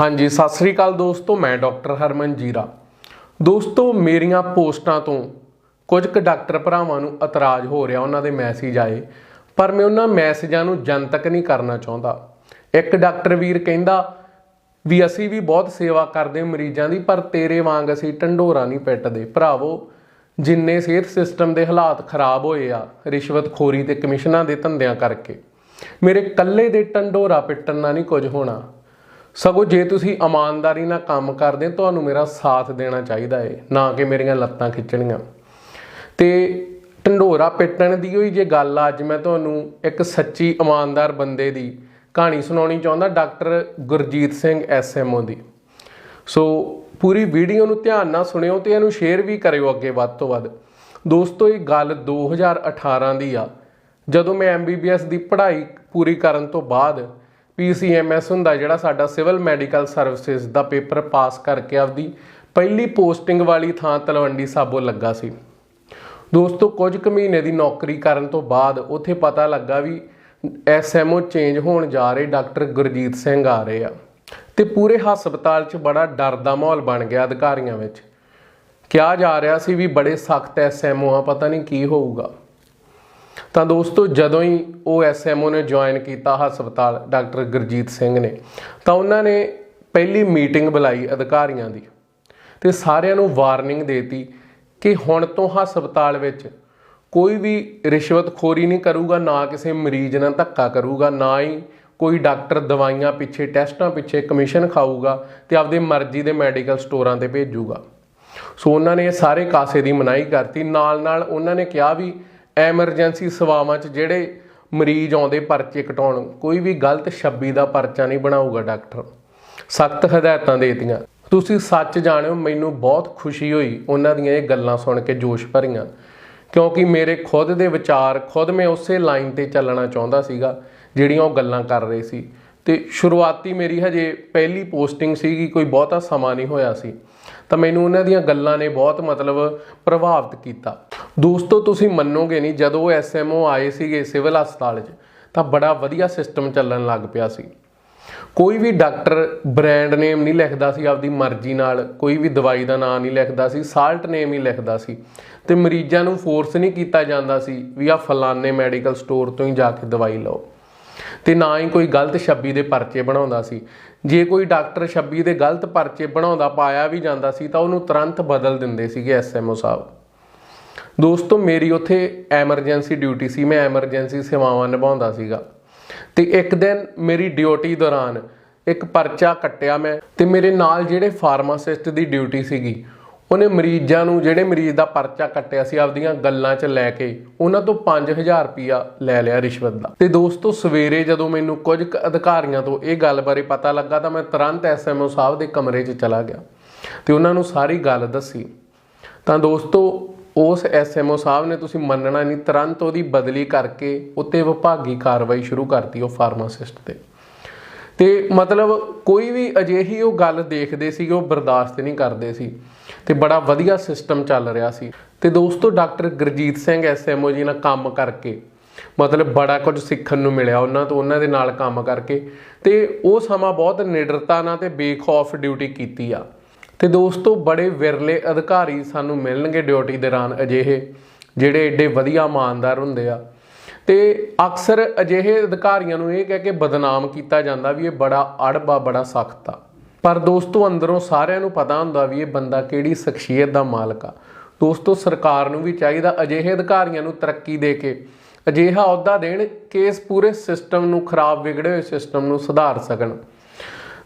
ਹਾਂਜੀ, ਸਤਿ ਸ੍ਰੀ ਅਕਾਲ ਦੋਸਤੋ, ਮੈਂ ਡਾਕਟਰ ਹਰਮਨ ਜੀਰਾ। ਦੋਸਤੋ, ਮੇਰੀਆਂ ਪੋਸਟਾਂ ਤੋਂ ਕੁਝ ਕੁ ਡਾਕਟਰ ਭਰਾਵਾਂ ਨੂੰ ਇਤਰਾਜ਼ ਹੋ ਰਿਹਾ, ਉਹਨਾਂ ਦੇ ਮੈਸੇਜ ਆਏ, ਪਰ ਮੈਂ ਉਹਨਾਂ ਮੈਸੇਜਾਂ ਨੂੰ ਜਨਤਕ ਨਹੀਂ ਕਰਨਾ ਚਾਹੁੰਦਾ। ਇੱਕ ਡਾਕਟਰ ਵੀਰ ਕਹਿੰਦਾ ਵੀ, ਅਸੀਂ ਵੀ ਬਹੁਤ ਸੇਵਾ ਕਰਦੇ ਮਰੀਜ਼ਾਂ ਦੀ, ਪਰ ਤੇਰੇ ਵਾਂਗ ਅਸੀਂ ਢੰਡੋਰਾ ਨਹੀਂ ਪਿੱਟਦੇ। ਭਰਾਵੋ, ਜਿੰਨੇ ਸਿਹਤ ਸਿਸਟਮ ਦੇ ਹਾਲਾਤ ਖਰਾਬ ਹੋਏ ਆ, ਰਿਸ਼ਵਤਖੋਰੀ ਤੇ ਕਮਿਸ਼ਨਾਂ ਦੇ ਧੰਦਿਆਂ ਕਰਕੇ, ਮੇਰੇ ਕੱਲੇ ਦੇ ਢੰਡੋਰਾ ਪਿੱਟਣ ਨਾਲ ਨਹੀਂ ਕੁਝ ਹੋਣਾ। ਸਗੋਂ ਜੇ ਤੁਸੀਂ ਇਮਾਨਦਾਰੀ ਨਾਲ ਕੰਮ ਕਰਦੇ ਹੋ, ਤੁਹਾਨੂੰ ਮੇਰਾ ਸਾਥ ਦੇਣਾ ਚਾਹੀਦਾ ਏ ਨਾ ਕਿ ਮੇਰੀਆਂ ਲੱਤਾਂ ਖਿੱਚਣੀਆਂ। ਤੇ ਢੰਡੋਰਾ ਪਿੱਟਣ ਦੀ ਹੋਈ ਜੇ ਗੱਲ ਆ, ਅੱਜ ਮੈਂ ਤੁਹਾਨੂੰ ਇੱਕ ਸੱਚੀ ਇਮਾਨਦਾਰ ਬੰਦੇ ਦੀ ਕਹਾਣੀ ਸੁਣਾਉਣੀ ਚਾਹੁੰਦਾ ਡਾਕਟਰ ਗੁਰਜੀਤ ਸਿੰਘ ਐਸਐਮਓ ਦੀ। ਸੋ ਪੂਰੀ ਵੀਡੀਓ ਨੂੰ ਧਿਆਨ ਨਾਲ ਸੁਣਿਓ ਤੇ ਇਹਨੂੰ ਸ਼ੇਅਰ ਵੀ ਕਰਿਓ ਅੱਗੇ ਵੱਧ ਤੋਂ ਵੱਧ। ਦੋਸਤੋ ਇਹ ਗੱਲ 2018 ਦੀ ਆ। ਜਦੋਂ ਮੈਂ ਐਮਬੀਬੀਐਸ ਦੀ ਪੜ੍ਹਾਈ ਪੂਰੀ ਕਰਨ ਤੋਂ ਬਾਅਦ ਪੀਸੀਐਮਐਸ ਹੁੰਦਾ ਜਿਹੜਾ ਸਾਡਾ ਸਿਵਲ ਮੈਡੀਕਲ ਸਰਵਿਸਿਜ਼ ਦਾ ਪੇਪਰ ਪਾਸ ਕਰਕੇ ਆਪਦੀ ਪਹਿਲੀ ਪੋਸਟਿੰਗ ਵਾਲੀ ਥਾਂ ਤਲਵੰਡੀ ਸਾਬੋ ਲੱਗਾ ਸੀ। ਦੋਸਤੋ, ਕੁਝ ਕੁ ਮਹੀਨੇ ਦੀ ਨੌਕਰੀ ਕਰਨ ਤੋਂ ਬਾਅਦ ਉੱਥੇ ਪਤਾ ਲੱਗਾ ਵੀ ਐਸਐਮਓ ਚੇਂਜ ਹੋਣ ਜਾ ਰਹੇ, ਡਾਕਟਰ ਗੁਰਜੀਤ ਸਿੰਘ ਆ ਰਹੇ ਆ। ਤੇ ਪੂਰੇ ਹਸਪਤਾਲ 'ਚ ਬੜਾ ਡਰ ਦਾ ਮਾਹੌਲ ਬਣ ਗਿਆ ਅਧਿਕਾਰੀਆਂ ਵਿੱਚ। ਕਿਹਾ ਜਾ ਰਿਹਾ ਸੀ ਵੀ ਬੜੇ ਸਖਤ ਐਸਐਮਓ ਆ, ਪਤਾ ਨਹੀਂ ਕੀ ਹੋਊਗਾ। ਤਾਂ ਦੋਸਤੋ, ਜਦੋਂ ਹੀ ਉਹ ਐਸਐਮਓ ਨੇ ਜੁਆਇਨ ਕੀਤਾ ਹਸਪਤਾਲ, ਡਾਕਟਰ ਗੁਰਜੀਤ ਸਿੰਘ ਨੇ, ਤਾਂ ਉਹਨਾਂ ਨੇ ਪਹਿਲੀ ਮੀਟਿੰਗ ਬੁਲਾਈ ਅਧਿਕਾਰੀਆਂ ਦੀ ਤੇ ਸਾਰਿਆਂ ਨੂੰ ਵਾਰਨਿੰਗ ਦੇਤੀ ਕਿ ਹੁਣ ਤੋਂ ਹਸਪਤਾਲ ਵਿੱਚ ਕੋਈ ਵੀ ਰਿਸ਼ਵਤਖੋਰੀ ਨਹੀਂ ਕਰੂਗਾ, ਨਾ ਕਿਸੇ ਮਰੀਜ਼ ਨਾਲ ਧੱਕਾ ਕਰੂਗਾ, ਨਾ ਹੀ ਕੋਈ ਡਾਕਟਰ ਦਵਾਈਆਂ ਪਿੱਛੇ, ਟੈਸਟਾਂ ਪਿੱਛੇ ਕਮਿਸ਼ਨ ਖਾਊਗਾ ਤੇ ਆਪਦੇ ਮਰਜ਼ੀ ਦੇ ਮੈਡੀਕਲ ਸਟੋਰਾਂ ਤੇ ਭੇਜੂਗਾ। ਸੋ ਉਹਨਾਂ ਨੇ ਇਹ ਸਾਰੇ ਕਾਸੇ ਦੀ ਮਨਾਹੀ ਕਰਤੀ। ਨਾਲ ਨਾਲ ਉਹਨਾਂ ਨੇ ਕਿਹਾ ਵੀ ਐਮਰਜੈਂਸੀ ਸੇਵਾਵਾਂ 'ਚ ਜਿਹੜੇ ਮਰੀਜ਼ ਆਉਂਦੇ ਪਰਚੇ ਕਟਾਉਣ, ਕੋਈ ਵੀ ਗਲਤ 26 ਦਾ ਪਰਚਾ ਨਹੀਂ ਬਣਾਊਗਾ ਡਾਕਟਰ। ਸਖਤ ਹਦਾਇਤਾਂ ਦੇਤੀਆਂ। ਤੁਸੀਂ ਸੱਚ ਜਾਣਿਓ, ਮੈਨੂੰ ਬਹੁਤ ਖੁਸ਼ੀ ਹੋਈ ਉਹਨਾਂ ਦੀਆਂ ਇਹ ਗੱਲਾਂ ਸੁਣ ਕੇ ਜੋਸ਼ ਭਰੀਆਂ। ਕਿਉਂਕਿ ਮੇਰੇ ਖੁਦ ਦੇ ਵਿਚਾਰ, ਖੁਦ ਮੈਂ ਉਸੇ ਲਾਈਨ ਤੇ ਚੱਲਣਾ ਚਾਹੁੰਦਾ ਸੀਗਾ, ਜਿਹੜੀਆਂ ਉਹ ਗੱਲਾਂ ਕਰ ਰਹੇ ਸੀ। ਤੇ ਸ਼ੁਰੂਆਤੀ ਮੇਰੀ ਹਜੇ ਪਹਿਲੀ ਪੋਸਟਿੰਗ ਸੀਗੀ, ਕੋਈ ਬਹੁਤਾ ਸਮਾਂ ਨਹੀਂ ਹੋਇਆ ਸੀ। ਤਾਂ ਮੈਨੂੰ ਉਹਨਾਂ ਦੀਆਂ ਗੱਲਾਂ ਨੇ ਬਹੁਤ ਮਤਲਬ ਪ੍ਰਭਾਵਿਤ ਕੀਤਾ। ਦੋਸਤੋ, ਤੁਸੀਂ ਮੰਨੋਗੇ ਨਹੀਂ, ਜਦੋਂ ਉਹ ਐਸਐਮਓ ਆਏ ਸੀਗੇ ਸਿਵਲ ਹਸਪਤਾਲ 'ਚ, ਤਾਂ ਬੜਾ ਵਧੀਆ ਸਿਸਟਮ ਚੱਲਣ ਲੱਗ ਪਿਆ ਸੀ। ਕੋਈ ਵੀ ਡਾਕਟਰ ਬ੍ਰਾਂਡ ਨੇਮ ਨਹੀਂ ਲਿਖਦਾ ਸੀ, ਆਪਦੀ ਮਰਜ਼ੀ ਨਾਲ, ਕੋਈ ਵੀ ਦਵਾਈ ਦਾ ਨਾਮ ਨਹੀਂ ਲਿਖਦਾ ਸੀ ਸਾਲਟ ਨੇਮ ਹੀ ਲਿਖਦਾ ਸੀ। ਤੇ ਮਰੀਜ਼ਾਂ ਨੂੰ ਫੋਰਸ ਨਹੀਂ ਕੀਤਾ ਜਾਂਦਾ ਸੀ ਵੀ ਆ ਫਲਾਣੇ ਮੈਡੀਕਲ ਸਟੋਰ ਤੋਂ ਹੀ ਜਾ ਕੇ ਦਵਾਈ ਲਓ। ਤੇ ਨਾ ਹੀ ਕੋਈ ਗਲਤ 26 ਦੇ ਪਰਚੇ ਬਣਾਉਂਦਾ ਸੀ। ਜੇ ਕੋਈ ਡਾਕਟਰ 26 ਦੇ ਗਲਤ ਪਰਚੇ ਬਣਾਉਂਦਾ, ਪਾਇਆ ਵੀ ਜਾਂਦਾ ਸੀ, ਤਾਂ ਉਹਨੂੰ ਤੁਰੰਤ ਬਦਲ ਦਿੰਦੇ ਸੀਗੇ ਐਸਐਮਓ ਸਾਹਿਬ। ਦੋਸਤੋ, ਮੇਰੀ ਉੱਥੇ ਐਮਰਜੈਂਸੀ ਡਿਊਟੀ ਸੀ। ਮੈਂ ਐਮਰਜੈਂਸੀ ਸੇਵਾਵਾਂ ਨਿਭਾਉਂਦਾ ਸੀਗਾ। ਤੇ ਇੱਕ ਦਿਨ ਮੇਰੀ ਡਿਊਟੀ ਦੌਰਾਨ ਇੱਕ ਪਰਚਾ ਕੱਟਿਆ ਮੈਂ ਤੇ ਮੇਰੇ ਨਾਲ ਜਿਹੜੇ ਫਾਰਮਾਸਿਸਟ ਦੀ ਡਿਊਟੀ ਸੀਗੀ, ਉਹਨੇ ਮਰੀਜ਼ਾਂ ਨੂੰ, ਜਿਹੜੇ ਮਰੀਜ਼ ਦਾ ਪਰਚਾ ਕੱਟਿਆ ਸੀ ਆਪਦੀਆਂ ਗੱਲਾਂ 'ਚ ਲੈ ਕੇ, ਉਹਨਾਂ ਤੋਂ 5000 ਰੁਪਿਆ ਲੈ ਲਿਆ ਰਿਸ਼ਵਤ ਦਾ। ਤੇ ਦੋਸਤੋ, ਸਵੇਰੇ ਜਦੋਂ ਮੈਨੂੰ ਕੁਝ ਕੁ ਅਧਿਕਾਰੀਆਂ ਤੋਂ ਇਹ ਗੱਲ ਬਾਰੇ ਪਤਾ ਲੱਗਾ ਤਾਂ ਮੈਂ ਤੁਰੰਤ ਐਸਐਮਓ ਸਾਹਿਬ ਦੇ ਕਮਰੇ 'ਚ ਚਲਾ ਗਿਆ ਤੇ ਉਹਨਾਂ ਨੂੰ ਸਾਰੀ ਗੱਲ ਦੱਸੀ। ਤਾਂ ਦੋਸਤੋ ਉਸ ਐਸਐਮਓ ਸਾਹਿਬ ਨੇ ਤੁਸੀਂ ਮੰਨਣਾ ਨਹੀਂ, ਤੁਰੰਤ ਉਹਦੀ ਬਦਲੀ ਕਰਕੇ ਉੱਤੇ ਵਿਭਾਗੀ ਕਾਰਵਾਈ ਸ਼ੁਰੂ ਕਰਤੀ ਉਹ ਫਾਰਮਾਸਿਸਟ ਤੇ। ਤੇ ਮਤਲਬ ਕੋਈ ਵੀ ਅਜਿਹੀ ਉਹ ਗੱਲ ਦੇਖਦੇ ਸੀ ਉਹ ਬਰਦਾਸ਼ਤ ਨਹੀਂ ਕਰਦੇ ਸੀ। ਤੇ ਬੜਾ ਵਧੀਆ ਸਿਸਟਮ ਚੱਲ ਰਿਹਾ ਸੀ। ਤੇ ਦੋਸਤੋ, ਡਾਕਟਰ ਗੁਰਜੀਤ ਸਿੰਘ ਐਸਐਮਓ ਜੀ ਨਾਲ ਕੰਮ ਕਰਕੇ, ਮਤਲਬ ਬੜਾ ਕੁਝ ਸਿੱਖਣ ਨੂੰ ਮਿਲਿਆ ਉਹਨਾਂ ਤੋਂ, ਉਹਨਾਂ ਦੇ ਨਾਲ ਕੰਮ ਕਰਕੇ। ਤੇ ਉਹ ਸਮਾਂ ਬਹੁਤ ਨਿਡਰਤਾ ਨਾਲ ਤੇ ਬੇਖੌਫ ਡਿਊਟੀ ਕੀਤੀ ਆ। ਤੇ ਦੋਸਤੋ, ਬੜੇ ਵਿਰਲੇ ਅਧਿਕਾਰੀ ਸਾਨੂੰ ਮਿਲਣਗੇ ਡਿਊਟੀ ਦੌਰਾਨ ਅਜਿਹੇ, ਜਿਹੜੇ ਏਡੇ ਵਧੀਆ ਇਮਾਨਦਾਰ ਹੁੰਦੇ ਆ। ਤੇ ਅਕਸਰ ਅਜਿਹੇ ਅਧਿਕਾਰੀਆਂ ਨੂੰ ਇਹ ਕਹਿ ਕੇ ਬਦਨਾਮ ਕੀਤਾ ਜਾਂਦਾ ਵੀ ਇਹ ਬੜਾ ਅੜਬਾ ਬੜਾ ਸਖਤ ਆ। ਪਰ ਦੋਸਤੋ, ਅੰਦਰੋਂ ਸਾਰਿਆਂ ਨੂੰ ਪਤਾ ਹੁੰਦਾ ਵੀ ਇਹ ਬੰਦਾ ਕਿਹੜੀ ਸ਼ਖਸੀਅਤ ਦਾ ਮਾਲਕ ਆ। ਦੋਸਤੋ, ਸਰਕਾਰ ਨੂੰ ਵੀ ਚਾਹੀਦਾ ਅਜਿਹੇ ਅਧਿਕਾਰੀਆਂ ਨੂੰ ਤਰੱਕੀ ਦੇ ਕੇ ਅਜਿਹਾ ਅਹੁਦਾ ਦੇਣ ਕਿ ਇਸ ਪੂਰੇ ਸਿਸਟਮ ਨੂੰ, ਖਰਾਬ ਵਿਗੜੇ ਹੋਏ ਸਿਸਟਮ ਨੂੰ ਸੁਧਾਰ ਸਕਣ।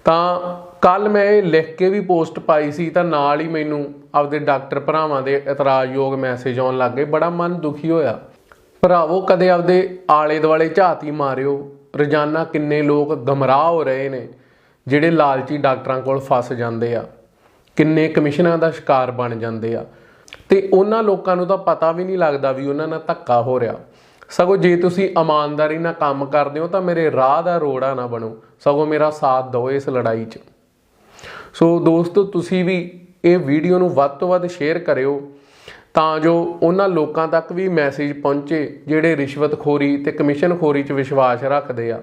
ਤਾਂ ਕੱਲ ਮੈਂ ਇਹ ਲਿਖ ਕੇ ਵੀ ਪੋਸਟ ਪਾਈ ਸੀ ਤਾਂ ਨਾਲ ਹੀ ਮੈਨੂੰ ਆਪਦੇ ਡਾਕਟਰ ਭਰਾਵਾਂ ਦੇ ਇਤਰਾਜ਼ਯੋਗ ਮੈਸੇਜ ਆਉਣ ਲੱਗ ਗਏ, ਬੜਾ ਮਨ ਦੁਖੀ ਹੋਇਆ। ਭਰਾਵੋ, ਕਦੇ ਆਪਦੇ ਆਲੇ ਦੁਆਲੇ ਝਾਤੀ ਮਾਰਿਓ, ਰੋਜ਼ਾਨਾ ਕਿੰਨੇ ਲੋਕ ਗਮਰਾਹ ਹੋ ਰਹੇ ਨੇ, ਜਿਹੜੇ ਲਾਲਚੀ ਡਾਕਟਰਾਂ ਕੋਲ ਫਸ ਜਾਂਦੇ ਆ। ਕਿੰਨੇ ਕਮਿਸ਼ਨਾਂ ਦਾ ਸ਼ਿਕਾਰ ਬਣ ਜਾਂਦੇ ਆ। ਤੇ ਉਹਨਾਂ ਲੋਕਾਂ ਨੂੰ ਤਾਂ ਪਤਾ ਵੀ ਨਹੀਂ ਲੱਗਦਾ ਵੀ ਉਹਨਾਂ ਨਾਲ ਧੱਕਾ ਹੋ ਰਿਹਾ। ਸਗੋਂ ਜੇ ਤੁਸੀਂ ਇਮਾਨਦਾਰੀ ਨਾਲ ਕੰਮ ਕਰਦੇ ਹੋ ਤਾਂ ਮੇਰੇ ਰਾਹ ਦਾ ਰੋੜਾ ਨਾ ਬਣੋ। ਸਗੋਂ ਮੇਰਾ ਸਾਥ ਦਿਓ ਇਸ ਲੜਾਈ 'ਚ। ਸੋ ਦੋਸਤੋ, ਤੁਸੀਂ ਵੀ ਇਹ ਵੀਡੀਓ ਨੂੰ ਵੱਧ ਤੋਂ ਵੱਧ ਸ਼ੇਅਰ ਕਰਿਓ ਤਾਂ ਜੋ ਉਹਨਾਂ ਲੋਕਾਂ ਤੱਕ ਵੀ ਮੈਸੇਜ ਪਹੁੰਚੇ ਜਿਹੜੇ ਰਿਸ਼ਵਤਖੋਰੀ ਤੇ ਕਮਿਸ਼ਨਖੋਰੀ 'ਚ ਵਿਸ਼ਵਾਸ ਰੱਖਦੇ ਆ।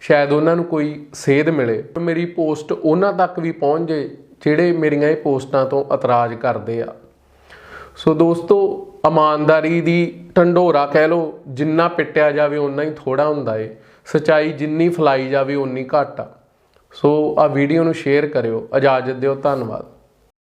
ਸ਼ਾਇਦ ਉਹਨਾਂ ਨੂੰ ਕੋਈ ਸੇਧ ਮਿਲੇ। ਮੇਰੀ ਪੋਸਟ ਉਹਨਾਂ ਤੱਕ ਵੀ ਪਹੁੰਚ ਜੇ ਜਿਹੜੇ ਮੇਰੀਆਂ ਇਹ ਪੋਸਟਾਂ ਤੋਂ ਇਤਰਾਜ਼ ਕਰਦੇ ਆ। ਸੋ ਦੋਸਤੋ, ਇਮਾਨਦਾਰੀ ਦੀ ਢੰਡੋਰਾ ਕਹਿ ਲੋ ਜਿੰਨਾ ਪਿੱਟਿਆ ਜਾਵੇ ਉਨਾ ਹੀ ਥੋੜਾ ਹੁੰਦਾ ਏ। ਸਚਾਈ ਜਿੰਨੀ ਫਲਾਈ ਜਾਵੇ ਉਨੀ ਘੱਟ ਆ। ਸੋ ਆ ਵੀਡੀਓ ਨੂੰ ਸ਼ੇਅਰ ਕਰਿਓ ਇਜਾਜ਼ਤ ਦਿਓ ਧੰਨਵਾਦ।